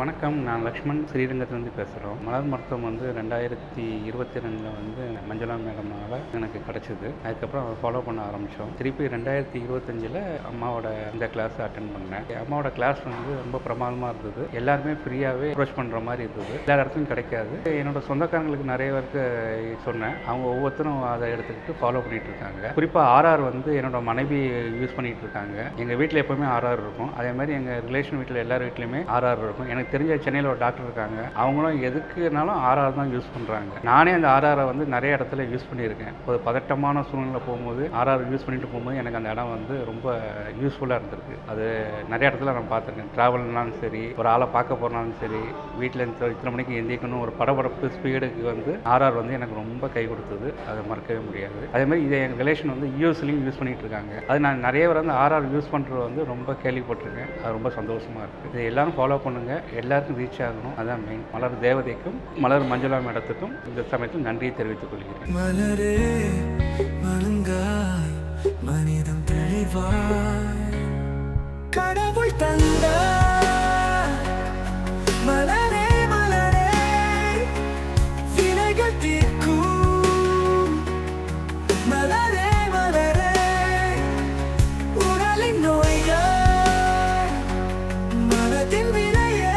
வணக்கம். நான் லக்ஷ்மண் ஸ்ரீரங்கத்துலேருந்து பேசுகிறோம் மலர் மருத்துவம் வந்து ரெண்டாயிரத்தி இருபத்தி ரெண்டில் வந்து மஞ்சளா மேடம்னால எனக்கு கிடச்சிது. அதுக்கப்புறம் ஃபாலோ பண்ண ஆரம்பித்தோம் திருப்பி ரெண்டாயிரத்தி இருபத்தஞ்சில் அம்மாவோட இந்த கிளாஸ் அட்டன் பண்ணேன். அம்மாவோட கிளாஸ் வந்து ரொம்ப பிரமாதமாக இருந்தது. எல்லாருமே ஃப்ரீயாகவே அப்ரோச் பண்ணுற மாதிரி இருந்தது. எல்லா இடத்துலையும் கிடைக்காது. என்னோட சொந்தக்காரங்களுக்கு நிறைய பேருக்கு சொன்னேன். அவங்க ஒவ்வொருத்தரும் அதை எடுத்துக்கிட்டு ஃபாலோ பண்ணிகிட்டு இருக்காங்க. குறிப்பாக ஆர்ஆர் வந்து என்னோட மனைவி யூஸ் பண்ணிகிட்டு இருக்காங்க. எங்கள் வீட்டில் எப்போவுமே ஆர்ஆர் இருக்கும். அதே மாதிரி எங்கள் ரிலேஷன் வீட்டில் எல்லார் வீட்லையுமே ஆர்ஆர் இருக்கும். எனக்கு தெரிஞ்ச சென்னையில் ஒரு டாக்டர் இருக்காங்க. அவங்களும் எதுக்குனாலும் ஆர்ஆர் தான் யூஸ் பண்ணுறாங்க நானே அந்த ஆர்ஆரை வந்து நிறைய இடத்துல யூஸ் பண்ணியிருக்கேன். ஒரு பதட்டமான சூழ்நிலை போகும்போது ஆர்ஆர் யூஸ் பண்ணிட்டு போகும்போது எனக்கு அந்த இடம் வந்து ரொம்ப யூஸ்ஃபுல்லாக இருந்திருக்கு. அது நிறைய இடத்துல நான் பார்த்துருக்கேன். ட்ராவல்னாலும் சரி ஒரு ஆளை பார்க்க போனாலும் சரி வீட்டில் இத்தனை மணிக்கு எந்திரிக்கணும் ஒரு படபடப்பு ஸ்பீடுக்கு வந்து ஆர்ஆர் வந்து எனக்கு ரொம்ப கை கொடுத்தது. அதை மறக்கவே முடியாது. அதே மாதிரி இதை எங்கள் ரிலேஷன் வந்து யூஎஸ்லையும் யூஸ் பண்ணிட்டு இருக்காங்க. அது நான் நிறைய பேர் வந்து ஆர்ஆர் யூஸ் பண்ணுறது வந்து ரொம்ப கேள்விப்பட்டிருக்கேன். அது ரொம்ப சந்தோஷமாக இருக்குது இதை எல்லாரும் ஃபாலோ பண்ணுங்கள் எல்லாருக்கும் ரீச் ஆகணும். அதான் மெயின் மலர் தேவதைக்கும் மலர் மஞ்சுளா மேடத்துக்கும் இந்த சமயத்தில் நன்றியை தெரிவித்துக் கொள்கிறேன். மலரே மலங்காய் மனிதம் தெளிவாய். கடவுள் தந்த மலரே தீர்க்கும். மலரே